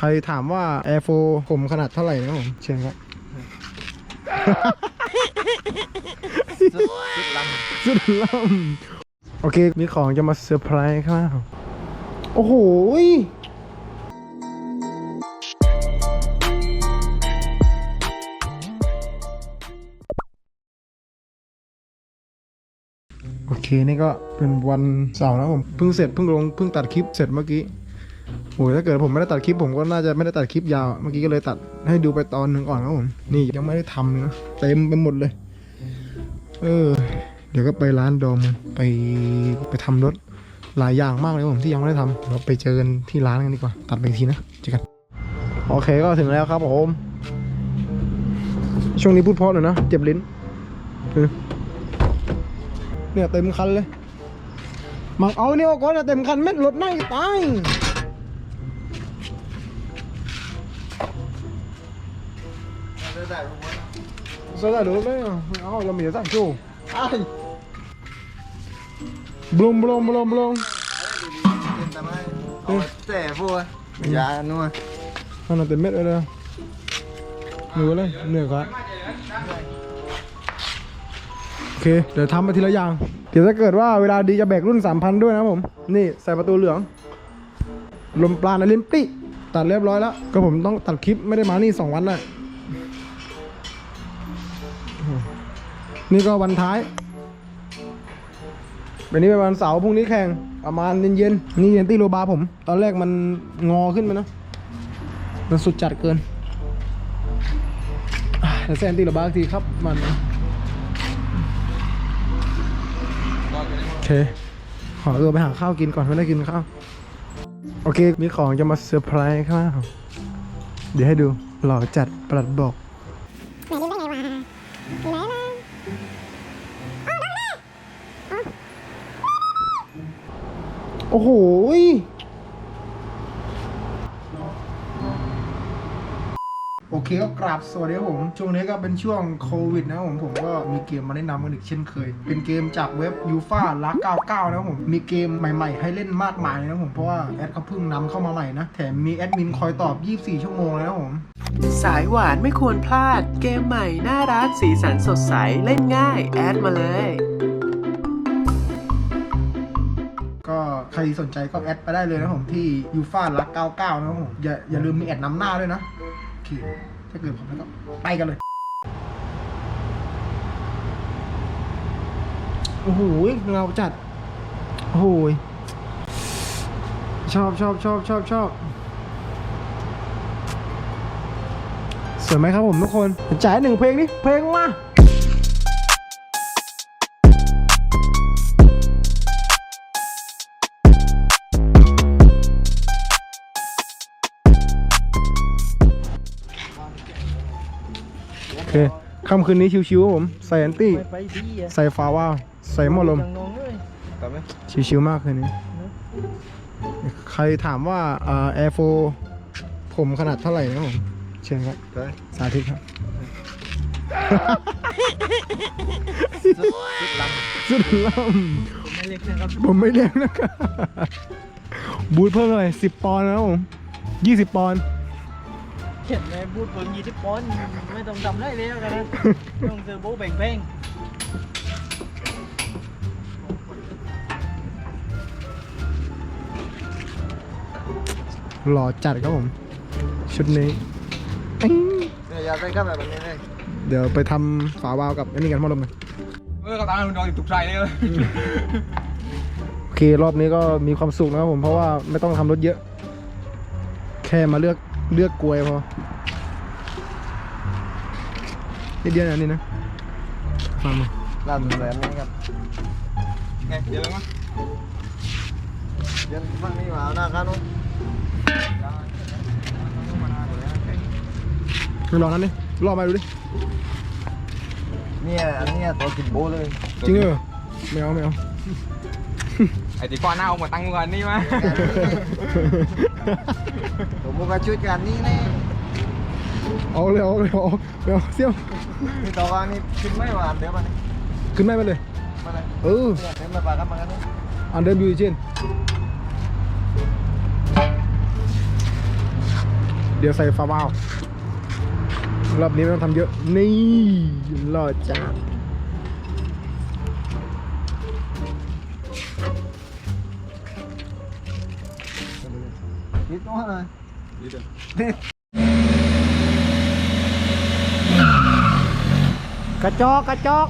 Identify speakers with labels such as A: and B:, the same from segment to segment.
A: ใครถามว่า Air 4ผมขนาดเท่าไหร่นะผมเชิญครับ
B: สุดล่ำ
A: โอเค มีของจะมาเซอร์ไพรส์ครับ โอ้โหยโอเค นี่ก็เป็นวันเสาร์นะผม เพิ่งเสร็จ เพิ่งลง เพิ่งตัดคลิปเสร็จเมื่อกี้ โอ้ยถ้าเกิดผมไม่ได้ตัดคลิปผมก็น่าจะไม่ได้ตัดคลิปยาวเมื่อกี้ก็เลยตัดให้ดูไปตอนหนึ่งก่อนครับผมนี่ยังไม่ได้ทำเลยนะเต็มไปหมดเลย เออ เดี๋ยวก็ไปร้านโดมไปไปทำรถหลายอย่างมากเลยผมที่ยังไม่ได้ทำเราไปเจอกันที่ร้านกันดีกว่า ตัดไปทีนะเจอกันโอเคก็ถึงแล้วครับผมช่วงนี้พูดเพราะหน่อยนะเจ็บลิ้นเนี่ยเต็มคันเลยมังเอาเนี่ยก่อนนะเต็มคันเม็ดรถไหนตายำ
B: ได้ได้รู้ว่า
A: สได้ดูเลยอะไม่เอาเรามีแต่สั่ง
B: ตายานัว
A: นั่นนะเต็มเม็ดเลยนะเหนื่อยเลยเหนื่อยครับโอเค เดี๋ยวทำไปทีละอย่าง เดี๋ยวถ้าเกิดว่าเวลาดีจะแบกรุ่น 3,000 ด้วยนะผม นี่ใส่ประตูเหลือง ลมปราณอลิมปิกตัดเรียบร้อยแล้ว ก็ผมต้องตัดคลิปไม่ได้มานี่ 2 วันแล้ นี่ก็วันท้าย วันนี้เป็นวันเสาร์พรุ่งนี้แข่งประมาณเย็นๆนี่เยนตี้โรบาผม ตอนแรกมันงอขึ้นมานะมันสุดจัดเกินอ่เดี๋ยวแซนตี้โรบาอีกทีครับมันโอเค ขอตัวไปหาข้าวกินก่อนไม่ได้กินข้าว โอเค มีของจะมาเซอร์ไพรส์ครับ เดี๋ยวให้ดูหล่อจัดปลัดบอก โอ้โหยโอเคก็กราบสวัสดีครับผม ช่วงนี้ก็เป็นช่วงโควิดนะครับผม ผมก็มีเกมมาแนะนำกันอีกเช่นเคย เป็นเกมจากเว็บยูฟาลัก99นะครับผม มีเกมใหม่ๆ ให้เล่นมากมายนะครับผม เพราะว่าแอดเขาเพิ่งนำเข้ามาใหม่นะ แถมมีแอดมินคอยตอบ 24 ชั่วโมงเลยนะครับผม
C: สายหวานไม่ควรพลาด เกมใหม่น่ารักสีสันสดใสเล่นง่าย แอดมาเลย
A: รสนใจก็แอดไปได้เลยนะผมที่ยูฟ่าลัก99นะครับผมอย่าอย่าลืมมีแอดนำหน้าด้วยนะโอเคถ้าเกิดผมแล้วก็ไปกันเลยโอ้โหเงาจัดโอ้โหชอบชอบชอบชอบชอบสวยไหมครับผมทุกคนจ่ายหนึ่งเพลงนี่เพลงมา เคค่ำคืนนี้ชิวๆครับผมใส่แอนตี้
B: ไปดีอะ
A: ใส่ฟ้าวาวใส่หม้อลม
B: จังนงเลยต่อไหม
A: ชิวๆมากคืนนี้ ใครถามว่าเอ่อ Air 4ผมขนาดเท่าไหร่นะครับผมเชิญครับ
B: ต่อ
A: สาธิตครับ
B: สุดสุดล
A: สุดล่ำ
B: ไม่เล็กนะครับำ
A: ผมไม่เลี้ยงนะครับบูทเพิ่มเลยสิบปอนด์นะครับผมยี่สิบปอนด์
D: เขียนในบูธเปิงยี่สิบปอนด์ไม่ต้องทำได้แล้วกันนะต้องซื้อโบ๊ะแบ่งแป้ง
A: หล่อจัดครับผม ชุดนี้อิ๊ง
B: เนี่ยอย่าไปครับแบบนี้เลย
A: เดี๋ยวไปทำฝาวาล์วกับอันนี้กันหม้อลมกัน
E: เออก็ตามมันโดนตุกใจเลย
A: โอเครอบนี้ก็มีความสุขนะครับผมเพราะว่าไม่ต้องทำรถเยอะ แค่มาเลือก เลือกกลวยพอนิดเดียวนะนี่นะฟังมา
B: ลาดแบบนี้ครับ
E: ไงเดี๋ยวลงมา
B: เดี๋ยวฟังนี่มาเอาหน้าข้านู้น
A: มึงลองนั้นดิลองมาดูดิ
B: เนี่ยอันเนี้ยตัวกินโบเลย
A: จริงเหรอไม่เอาไม่เอา
E: ไอ้ที่ก้อนหน้าเอามาตั้งก่อนนี่มา
B: ผมมุกชุดกันนี่แน่
A: เอาเลยเอาเลยเอาเอาเอาเสี่ยว
B: นี่ต่อว่านี่ขึ้นไม่หวานเดี๋ยวมานี่
A: ขึ้นไม่ไปเลย
B: มาเลย
A: เออ
B: เนี่ยเดี๋ยวมาปากกันมากันนี่
A: อันเดอร์บิวเชนเดี๋ยวใส่ฟาวาล์วรอบนี้ไม่ต้องทำเยอะ นี่รอดจ้า
B: นิดน้อยเลย
A: กระจอกกระจอก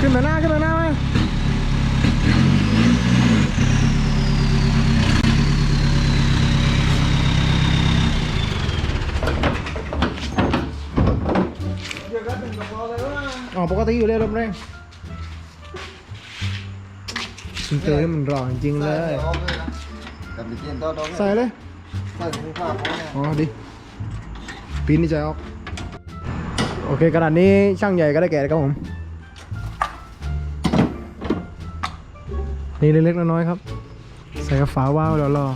A: ขึ้นมาหน้าขึ้นมาหน้าไหมอ๋อปกติอยู่เลยล มแรงคุณเตยนี่มันรอจริงๆเลย
B: กับดิเจนต่อตรง
A: ใส่เลย
B: ใส่ถุงผ้าเขาเนี่ย
A: อ๋อดิปีนนี่ใจออก โอเคขนาดนี้ช่างใหญ่ก็ได้แก่แล้วครับผม นี่เล็กๆน้อยๆครับ ใส่กระฝาว้าวแล้วรอ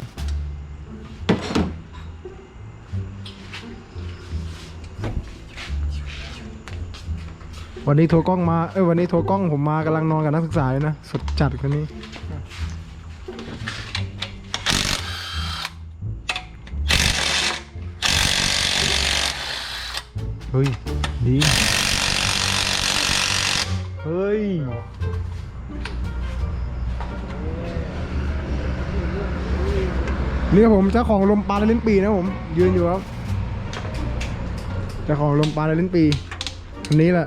A: วันนี้โทรกล้องมาเอ้ยวันนี้โทรกล้องผมมากำลังนอนกับนักศึกษาอยู่นะสดจัดคนนี้ เฮ้ย ดี เฮ้ย นี่ครับผมเจ้าของลมปลาในลิ้นปีนะผม ยืนอยู่ครับเจ้าของลมปลาในลิ้นปีคนนี้แหละ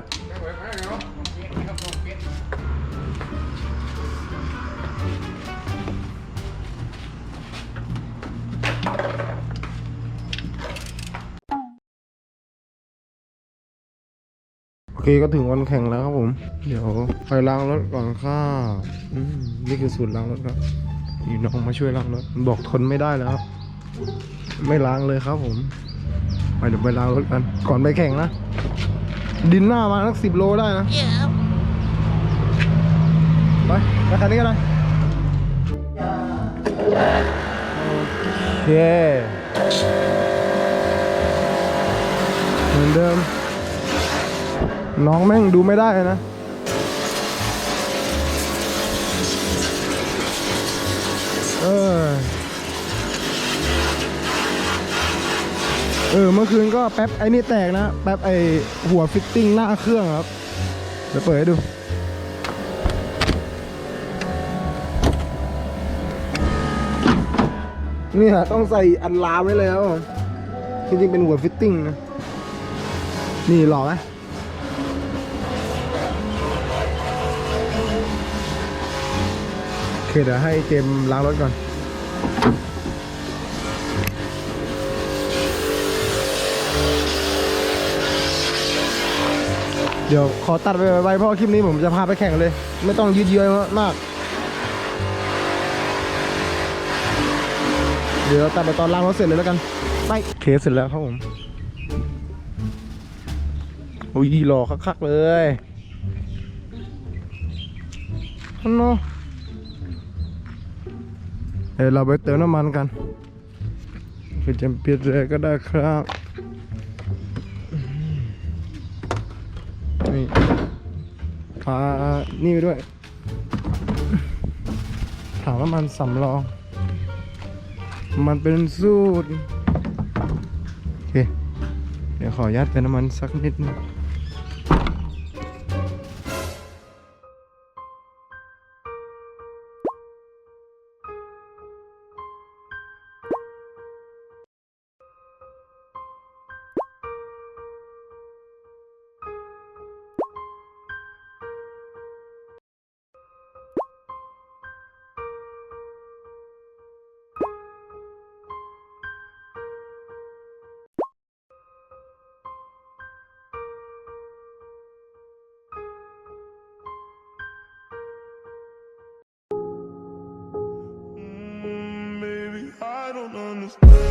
A: เคก็ถึงวันแข่งแล้วครับผม เดี๋ยวไปล้างรถก่อนค่ะอืมนี่คือสูตรล้างรถครับนี่น้องมาช่วยล้างรถบอกทนไม่ได้แล้วครับไม่ล้างเลยครับผม ไปเดี๋ยวไปล้างรถกันก่อนไปแข่งนะ ดินหน้ามาสักสิบโลได้นะไปไปคันนี้กันเลยโอเคเหมือนเดิม น้องแม่งดูไม่ได้เลยนะเออเออเมื่อคืนก็แป๊บไอ้นี่แตกนะแป๊บไอ้หัวฟิตติ้งหน้าเครื่องครับเดี๋ยวเปิดให้ดูเนี่ยต้องใส่อันลาไว้เลยครับจริงๆเป็นหัวฟิตติ้งนะ นี่หล่อไหม คเดี๋ยวให้เจมล้างรถก่อน เดี๋ยวขอตัดไปไว้เพราะคลิปนี้ผมจะพาไปแข่งเลย ไม่ต้องยืดเยื้อมาก เดี๋ยวตัดไปตอนล้างรถเสร็จเลยแล้วกัน ไปเคสเสร็จแล้วครับผมโอ้ยหล่อคักๆเลยฮันโน เดี๋ยวเราไปเติมน้ำมันกันคือจำเปลี่ยนเลยก็ได้ครับนี่พานี่ไปด้วยถังน้ำมันสำรอง มันเป็นสูตรโอเค เดี๋ยวขอยัดเป็นน้ำมันสักนิดนึง
F: Bye.